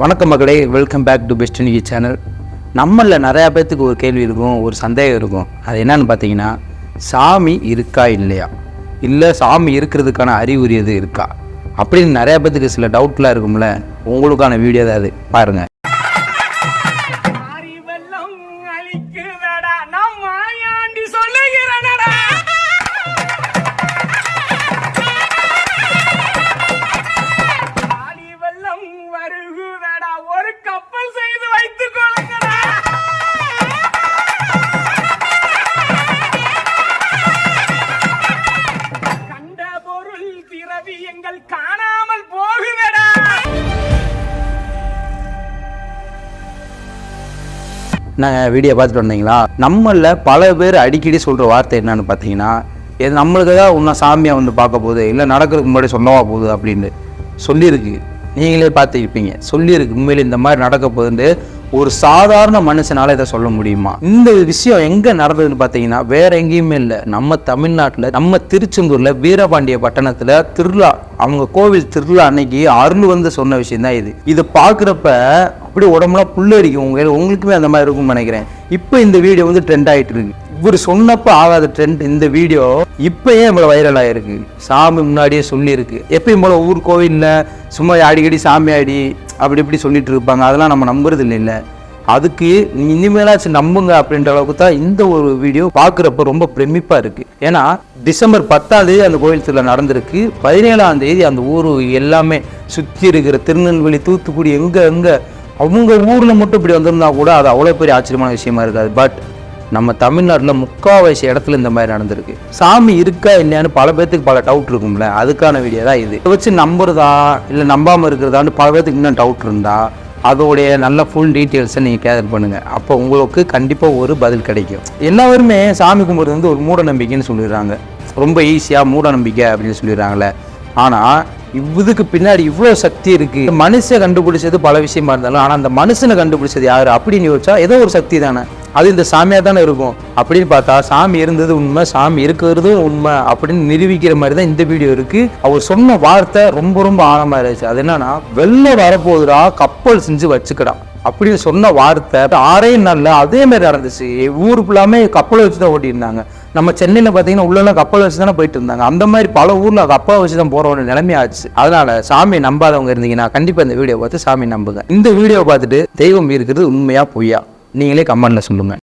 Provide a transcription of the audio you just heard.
வணக்கம் மகளே welcome back to best new channel நம்மளில் நிறையா பேர்த்துக்கு ஒரு கேள்வி இருக்கும் ஒரு சந்தேகம் இருக்கும். அது என்னன்னு பார்த்தீங்கன்னா சாமி இருக்கா இல்லையா? இல்லை சாமி இருக்கிறதுக்கான அறிகுறி எது இருக்கா? அப்படின்னு நிறையா பேர்த்துக்கு சில டவுட்லாம் இருக்கும்ல. உங்களுக்கான வீடியோ தான் அது. பாருங்கள் திரவியங்கள் காணாமல் போகுவேடா நான் வீடியோ பார்த்துட்டு வந்தீங்களா? நம்மளில் பல பேர் அடிக்கடி சொல்கிற வார்த்தை என்னன்னு பார்த்தீங்கன்னா இது நம்மளுக்கு தான் இன்னும் சாமியாக வந்து பார்க்க போகுது. இல்லை நடக்கிறதுக்கு முன்னாடி சொல்லவா போகுது அப்படின்னு சொல்லியிருக்கு. நீங்களே பார்த்துருப்பீங்க. சொல்லியிருக்கு. உண்மையில் இந்த மாதிரி நடக்க போகுதுன்ட்டு ஒரு சாதாரண மனுஷனால இதை சொல்ல முடியுமா? இந்த விஷயம் எங்கே நடந்ததுன்னு பார்த்தீங்கன்னா வேற எங்கேயுமே இல்லை. நம்ம தமிழ்நாட்டில் நம்ம திருச்செந்தூர்ல வீரபாண்டிய பட்டணத்தில் திருவிழா அவங்க கோவில் திருவிழா அன்னைக்கு அருள் வந்து சொன்ன விஷயம் தான் இது. இதை பார்க்குறப்ப அப்படியே உடம்புலாம் புல்லரிக்கும் உங்க உங்களுக்குமே அந்த மாதிரி இருக்கும்னு நினைக்கிறேன். இப்போ இந்த வீடியோ வந்து ட்ரெண்ட் ஆயிட்டு இருக்கு. இவர் சொன்னப்ப ஆகாத ட்ரெண்ட் இந்த வீடியோ இப்போ ஏன் இவ்வளோ வைரல் ஆயிருக்கு. சாமி முன்னாடியே சொல்லியிருக்கு. எப்பயும் போல ஊர் கோவிலில் சும்மா அடிக்கடி சாமி ஆடி அப்படி இப்படி சொல்லிட்டு இருப்பாங்க. அதெல்லாம் நம்ம நம்புறது இல்லை அதுக்கு நீ இனிமேலாச்சும் நம்புங்க அப்படின்ற அளவுக்கு தான் இந்த ஒரு வீடியோ பார்க்குறப்ப ரொம்ப பிரமிப்பாக இருக்குது ஏன்னா டிசம்பர் பத்தாம் தேதி அந்த கோயில் திருவிழா நடந்திருக்கு. பதினேழாம் தேதி அந்த ஊர் எல்லாமே சுற்றி இருக்கிற திருநெல்வேலி தூத்துக்குடி எங்கே எங்கே அவங்க ஊரில் மட்டும் இப்படி வந்திருந்தா கூட அது அவ்வளோ பெரிய ஆச்சரியமான விஷயமா இருக்காது. பட் நம்ம தமிழ்நாட்டில் முக்கால்வாசி இடத்துல இந்த மாதிரி நடந்திருக்கு. சாமி இருக்கா இல்லையான்னு பல பேர்த்துக்கு பல டவுட் இருக்கும்ல. அதுக்கான வீடியோ தான் இது. இதை வச்சு நம்புறதா இல்லை நம்பாமல் இருக்கிறதான்னு பல பேர்த்துக்கு இன்னும் டவுட் இருந்தால் அதோடைய நல்ல ஃபுல் டீட்டெயில்ஸை நீங்கள் கேதர் பண்ணுங்கள் அப்போ உங்களுக்கு கண்டிப்பாக ஒரு பதில் கிடைக்கும். எல்லாருமே சாமி கும்பிட்றது வந்து ஒரு மூட நம்பிக்கைன்னு சொல்லிடுறாங்க. ரொம்ப ஈஸியாக மூட நம்பிக்கை அப்படின்னு சொல்லிடுறாங்களே. ஆனால் இதுக்கு பின்னாடி இவ்வளோ சக்தி இருக்குது மனுஷன் கண்டுபிடிச்சது பல விஷயமா இருந்தாலும் ஆனால் அந்த மனுஷனை கண்டுபிடிச்சது யார் அப்படின்னு யோசிச்சா ஏதோ ஒரு சக்தி தானே. அது இந்த சாமியாக தானே இருக்கும். அப்படின்னு பார்த்தா சாமி இருந்தது உண்மை சாமி இருக்கிறது உண்மை அப்படின்னு நிரூபிக்கிற மாதிரி தான் இந்த வீடியோ இருக்கு. அவர் சொன்ன வார்த்தை ரொம்ப ரொம்ப ஆழமா இருந்துச்சு. அது என்னன்னா வெள்ளம் வரப்போகுதுடா கப்பல் செஞ்சு வச்சுக்கடா. அப்படின்னு சொன்ன வார்த்தை ஆறே நாள்ல அதே மாதிரி நடந்துச்சு. ஊர் ஃபுல்லாமே கப்பலை வச்சு தான் ஓட்டியிருந்தாங்க. நம்ம சென்னையில் பார்த்தீங்கன்னா உள்ளெல்லாம் கப்பல் வச்சு தானே போயிட்டு இருந்தாங்க. அந்த மாதிரி பல ஊரில் கப்பலை வச்சு தான் போகிற ஒரு நிலைமையாச்சு அதனால சாமி நம்பாதவங்க இருந்தீங்கன்னா கண்டிப்பாக இந்த வீடியோ பார்த்து சாமி நம்புங்க. இந்த வீடியோ பார்த்துட்டு தெய்வம் இருக்கிறது உண்மையாக பொய்யா? நீங்களே கமெண்ட்ல சொல்லுங்க.